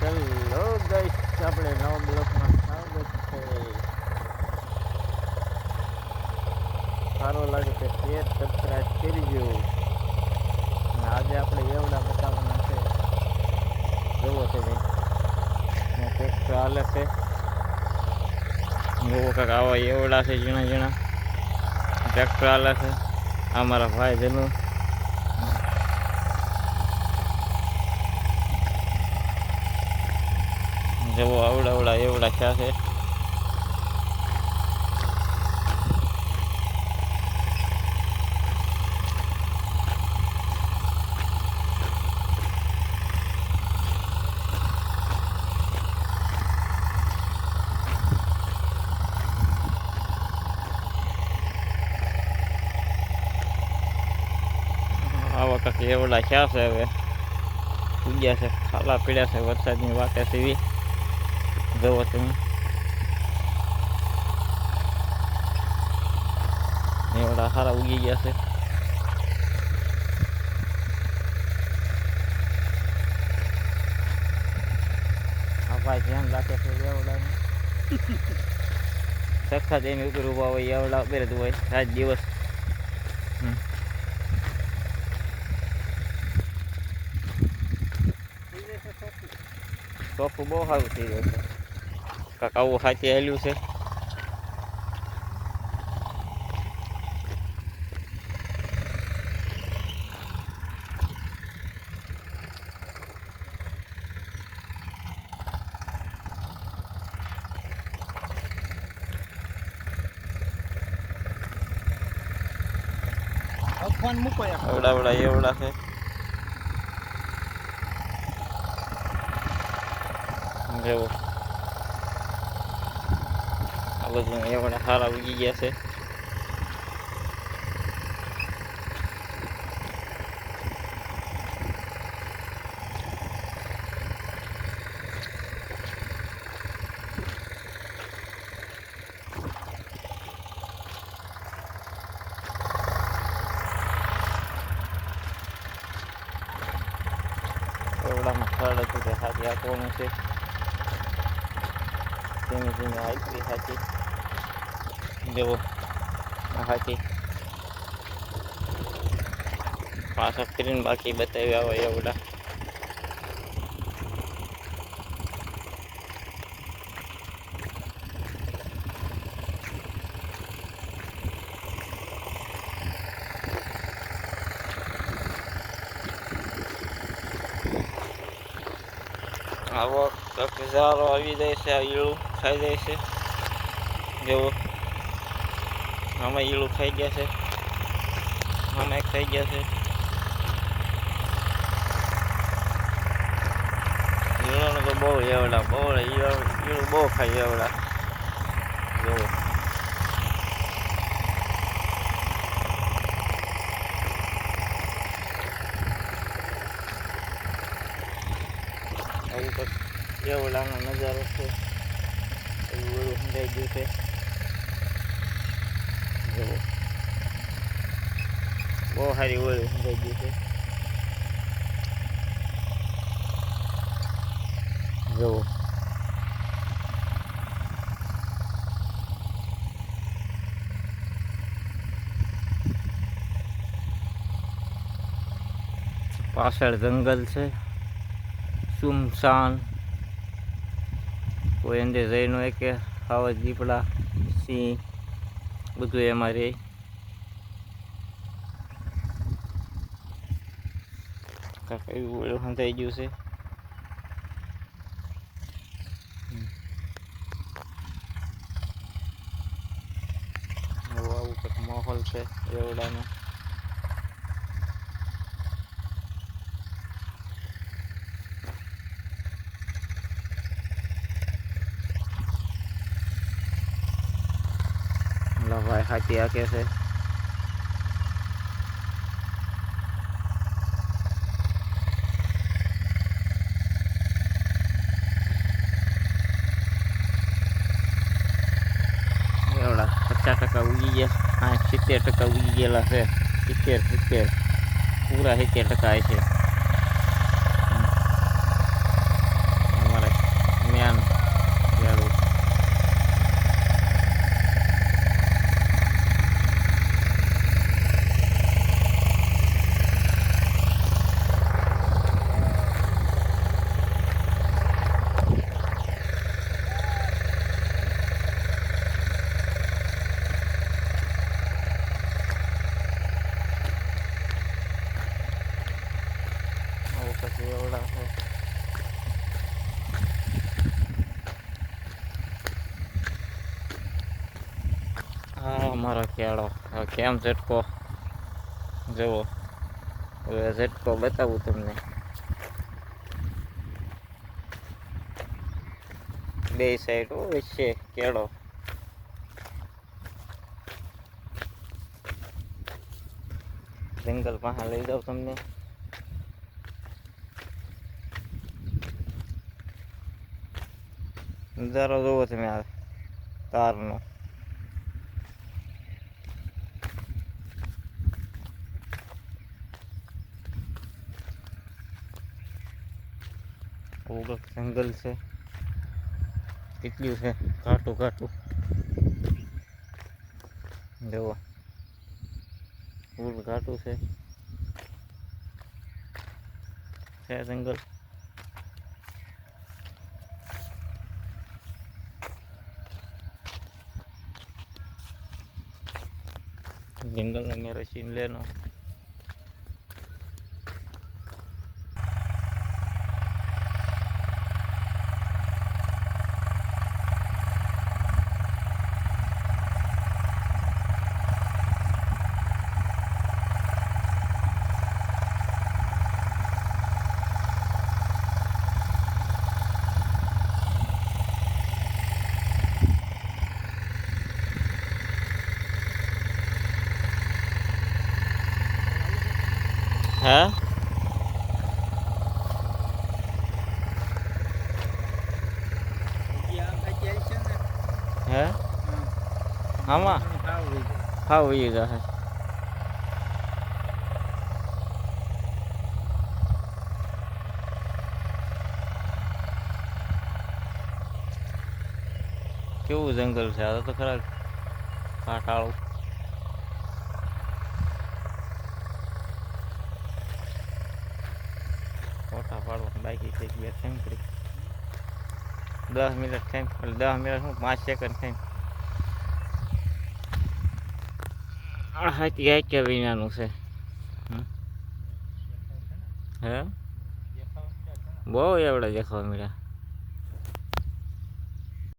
Hello guys આપણે નવા બ્લોકમાં સ્વાગત છે. સારો લાગે તો શેર સબસ્ક્રાઈબ કરજો. આજે આપણે એવડા બતાવવાના છે. જોવો છે ભાઈ. ટ્રેક્ટર હાલે છે? જોવો કાંક આવા એવડા છે ઝીણા ઝીણા ટ્રેક્ટર હાલે છે. આ મારા ભાઈ જેનું જેવો આવડા આવડા એવડા થયા છે. એવડા ખ્યા છે હવે. ઉગ્યા છે, ખાલા પીડ્યા છે વરસાદની વાટે સીવી. જુઓ તમે એવડા સારા ઉગી ગયા છે ભાઈ ધ્યાન રાખે છે એવડાનું સખત એની ઉપર ઊભા હોય એવડા ઉપર હોય રાત દિવસ. ચોખ્ખું બહુ સારું થઈ ગયું છે કાંક આવું હાથી હેલ્યું છે ફોન મૂકો યાર આવડા આવડા એવડા છે જેવો આ બધું એવડા સારા ઉગી ગયા છે એવડામાં ખડ હતું કે હાથી આપવાનું છે ધીમે ધીમે આવી હાથી જેવો હાથી. પાછા ફરીને બાકી બતાવ્યા હોય એવડા. આવો કકઝારો આવી જાય છે ઈળું ખાઈ જાય છે. જેવો. આમાં ઈળું ખાઈ ગયા છે. આમાં એક ખાઈ ગયા છે. ઈલોને તો બહુ એવડા, બહુ ઈળું બહુ ખાઈ એવડા. જોવો. આવું એવડાનો નજારો છે. એવું બધું સમજાઈ ગયું છે. જુઓ. બહુ સારી ઓળું સમજાઈ ગયું છે. જુઓ. પાછળ જંગલ છે. સુમસાન. કોઈ અંદર જઈ ન હોય કે આવા દીપડા, સિંહ. બધું એમાં રહે કાંઈક એવું એવું સંતાઈ ગયું છે આવું કંઈક માહોલ છે એવડાનો ભાઈ હાથી હાકે છે પચાસ ટકા ઉગી ગયા હા સિત્તેર ટકા ઉગી ગયેલા છે સિત્તેર સિત્તેર પૂરા સિત્તેર ટકા છે અમારો ખેડો. કેમ ઝટકો? જુઓ. હવે ઝટકો બતાવું તમને. બે સાઈડ વચ્ચે કેળો. જંગલ પાસે લઈ જાઉં તમને. નજારો જોવો તમે આ તારનો. ઓગક જંગલ છે. કેટલું છે? ઘાટું ઘાટું. જુઓ. ફૂલ ઘાટું છે. જંગલ. જંગલ મેરો છીન લેનો. હા? હે? આમાં? હા હોય જશે કેવું જંગલ છે? આ તો ખરા. કાંટાળું ફોટા પાડવા બાકી થઈ ગયા સેમ્પડી દસ મિનિટ એટલે દસ મિનિટ શું? પાંચ સેકન્ડ આ હાથી હાક્યા વિનાનું છે. હે? બહુ એવડા દેખાવા મળ્યા.